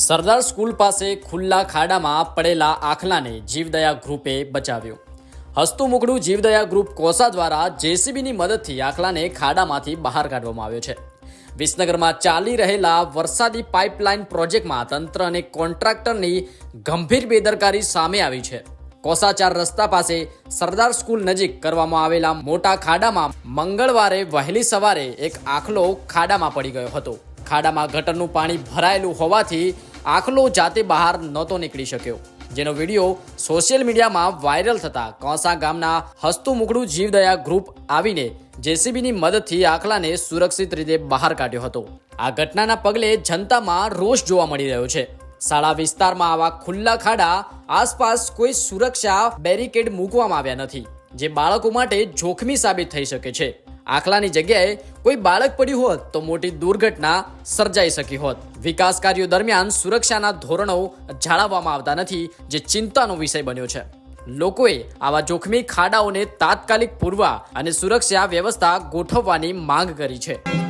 સરદાર school પાસે ખુલ્લા ખાડામાં પડેલા આખલાને જીવદયા ગ્રુપે બચાવ્યો. હસતું મુકડું જીવદયા ગ્રુપ કોસા દ્વારા જેસીબીની મદદથી આખલાને ખાડામાંથી બહાર કાઢવામાં આવ્યો છે. વિસનગરમાં ચાલી રહેલા વરસાદી પાઇપલાઇન પ્રોજેક્ટમાં તંત્ર અને કોન્ટ્રાક્ટરની ગંભીર બેદરકારી સામે આવી છે. કોસાચાર રસ્તા પાસે સરદાર સ્કૂલ નજીક કરવામાં આવેલા મોટા ખાડામાં મંગળવારે વહેલી સવારે એક આખલો ખાડામાં પડી ગયો હતો. ખાડામાં ગટરનું પાણી ભરાયેલું હોવાથી આખલો જાતે બહાર નહોતો નીકળી શક્યો. જેનો વીડિયો સોશિયલ મીડિયામાં વાયરલ થતા કોસા ગામના હસતું મુકડું જીવદયા ગ્રુપ આવીને જેસીબીની મદદથી આખલાને સુરક્ષિત રીતે બહાર કાઢ્યો હતો. આ ઘટનાના પગલે જનતામાં રોષ જોવા મળી રહ્યો છે. શાળા વિસ્તારમાં આવા ખુલ્લા ખાડા આસપાસ કોઈ સુરક્ષા બેરિકેડ મૂકવામાં આવ્યા નથી, જે બાળકો માટે જોખમી સાબિત થઈ શકે છે. આખલાની જગ્યાએ કોઈ બાળક પડ્યું હોત તો મોટી દુર્ઘટના સર્જાઈ શકી હોત. વિકાસ કાર્યો દરમિયાન સુરક્ષાના ધોરણો જાળવવામાં આવતા નથી, જે ચિંતાનો વિષય બન્યો છે. લોકોએ આવા જોખમી ખાડાઓને તાત્કાલિક પૂરવા અને સુરક્ષા વ્યવસ્થા ગોઠવવાની માંગ કરી છે.